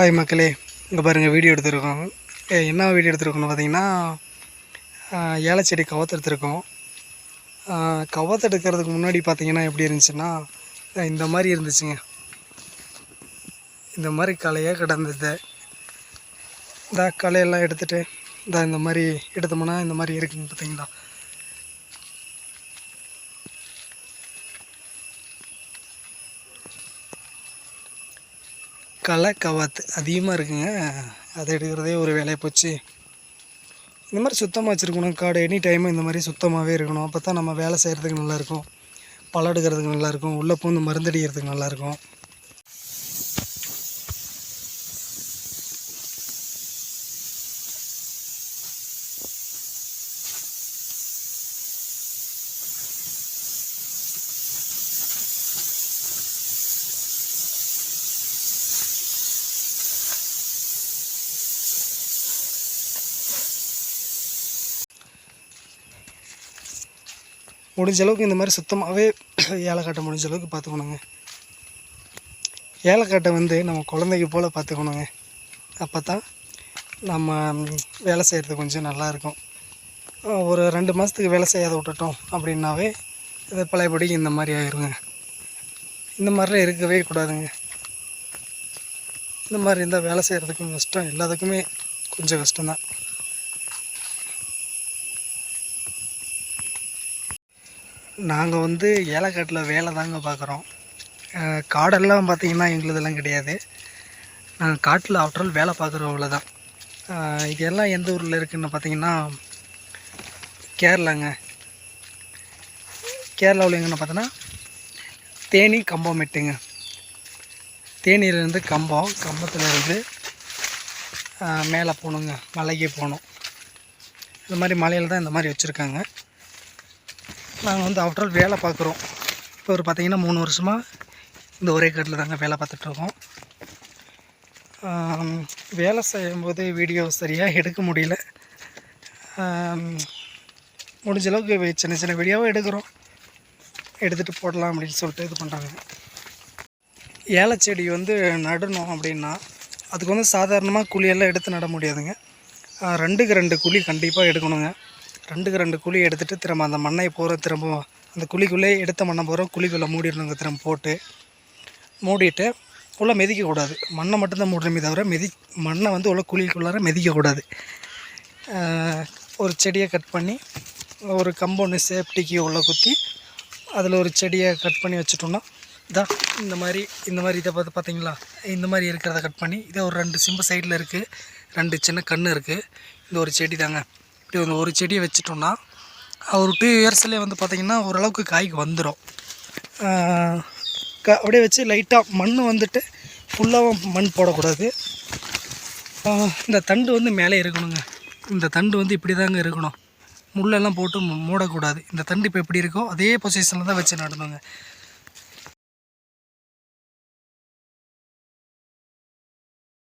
Hi மக்களே இங்கே பாருங்கள் வீடியோ எடுத்துருக்கோம். ஏ, என்ன வீடியோ எடுத்திருக்கோம்னு பார்த்தீங்கன்னா ஏலச்செடி ஏலை செடி எடுக்கிறதுக்கு முன்னாடி பார்த்தீங்கன்னா எப்படி இருந்துச்சுன்னா இந்த மாதிரி இருந்துச்சுங்க. இந்த மாதிரி களையாக கிடந்தது. இந்த களையெல்லாம் எடுத்துகிட்டு இந்த இந்த மாதிரி எடுத்தோம்னா இந்த மாதிரி இருக்குதுங்க பார்த்தீங்களா களை கவாத்து அதிகமாக இருக்குங்க. அதை எடுக்கிறதே ஒரு வேலையை போச்சு. இந்த மாதிரி சுத்தமாக வச்சுருக்கணும். காடு எனி டைமும் இந்த மாதிரி சுத்தமாகவே இருக்கணும். அப்போ தான் நம்ம வேலை செய்கிறதுக்கு நல்லாயிருக்கும் பழம் எடுக்கிறதுக்கு நல்லாயிருக்கும் உள்ளே பூந்து மருந்தடிக்கிறதுக்கு நல்லாயிருக்கும் முடிஞ்ச அளவுக்கு இந்த மாதிரி சுத்தமாகவே ஏலக்காட்டை முடிஞ்ச அளவுக்கு பார்த்துக்கணுங்க. ஏலக்காட்டை வந்து நம்ம குழந்தைக்கு போல் பார்த்துக்கணுங்க. அப்போ தான் நம்ம வேலை செய்கிறது கொஞ்சம் நல்லாயிருக்கும் ஒரு ரெண்டு மாதத்துக்கு வேலை செய்யாத விட்டுட்டோம் அப்படின்னாவே இது பழையபடி இந்த மாதிரி ஆயிருங்க. இந்த மாதிரிலாம் இருக்கவே கூடாதுங்க. இந்த மாதிரி இருந்தால் வேலை செய்கிறதுக்கும் கஷ்டம் எல்லாத்துக்குமே கொஞ்சம் கஷ்டம்தான். நாங்கள் வந்து ஏலக்காட்டில் வேலை தாங்க பார்க்குறோம் காடெல்லாம் பார்த்திங்கன்னா எங்களுதெல்லாம் கிடையாது. நாங்கள் காட்டில் ஆஃப்டரால் வேலை பார்க்குறவங்கள தான் இதெல்லாம் எந்த ஊரில் இருக்குதுன்னு பார்த்தீங்கன்னா கேரளாங்க. கேரளாவில் எங்கன்னு பார்த்தோன்னா தேனி கம்பம் மெட்டுங்க. தேனியிலேருந்து கம்பம் கம்பத்துலேருந்து மேலே போகணுங்க. மலைக்கு போகணும். இந்த மாதிரி மலையில் தான் இந்த மாதிரி வச்சுருக்காங்க. நாங்கள் வந்து ஆஃப்டர் வேலை பார்க்குறோம். இப்போ ஒரு பார்த்தீங்கன்னா மூணு வருஷமாக இந்த ஒரே கட்டில் தாங்க வேலை பார்த்துட்ருக்கோம். வேலை செய்யும்போது வீடியோ சரியாக எடுக்க முடியல. முடிஞ்ச அளவுக்கு சின்ன சின்ன வீடியோவும் எடுக்கிறோம். எடுத்துகிட்டு போடலாம் அப்படின்னு சொல்லிட்டு இது பண்ணுறாங்க ஏலச்செடி வந்து நடணும் அப்படின்னா அதுக்கு வந்து சாதாரணமாக குழியெல்லாம் எடுத்து நட முடியாதுங்க. ரெண்டுக்கு ரெண்டு குழி கண்டிப்பாக எடுக்கணுங்க. ரெண்டுக்கு ரெண்டு குழி எடுத்துகிட்டு திரும்ப அந்த மண்ணை போகிற திரும்ப அந்த குழிக்குள்ளே எடுத்த மண்ணை போகிறோம் குழிக்குள்ளே மூடிடணுங்க திரும்ப போட்டு மூடிட்டு உள்ளே மிதிக்கக்கூடாது மண்ணை மட்டும்தான் மூடணுமே தவிர மிதி மண்ணை வந்து உள்ள குழிக்குள்ளார மிதிக்கக்கூடாது ஒரு செடியை கட் பண்ணி ஒரு கம்பௌண்டு சேஃப்டிக்கு உள்ளே குத்தி அதில் ஒரு செடியை கட் பண்ணி வச்சுட்டோம்னா இதான் இந்த மாதிரி இந்த மாதிரி இதை பார்த்து பார்த்தீங்களா இந்த மாதிரி இருக்கிறத கட் பண்ணி இதே ஒரு ரெண்டு சிம்பு சைடில் இருக்குது ரெண்டு சின்ன கன்று இருக்குது இந்த ஒரு செடி தாங்க. இப்படி வந்து ஒரு செடியை வச்சுட்டோன்னா ஒரு டூ இயர்ஸ்லேயே வந்து பார்த்திங்கன்னா ஓரளவுக்கு காய்க்கு வந்துடும் க அப்படியே வச்சு லைட்டாக மண் வந்துட்டு ஃபுல்லாகவும் மண் போடக்கூடாது. இந்த தண்டு வந்து மேலே இருக்கணுங்க. இந்த தண்டு வந்து இப்படி தாங்க இருக்கணும். முள்ளெல்லாம் போட்டு மூடக்கூடாது. இந்த தண்டு இப்போ எப்படி இருக்கோ அதே பொசிஷனில் தான் வச்சு நடணுங்க.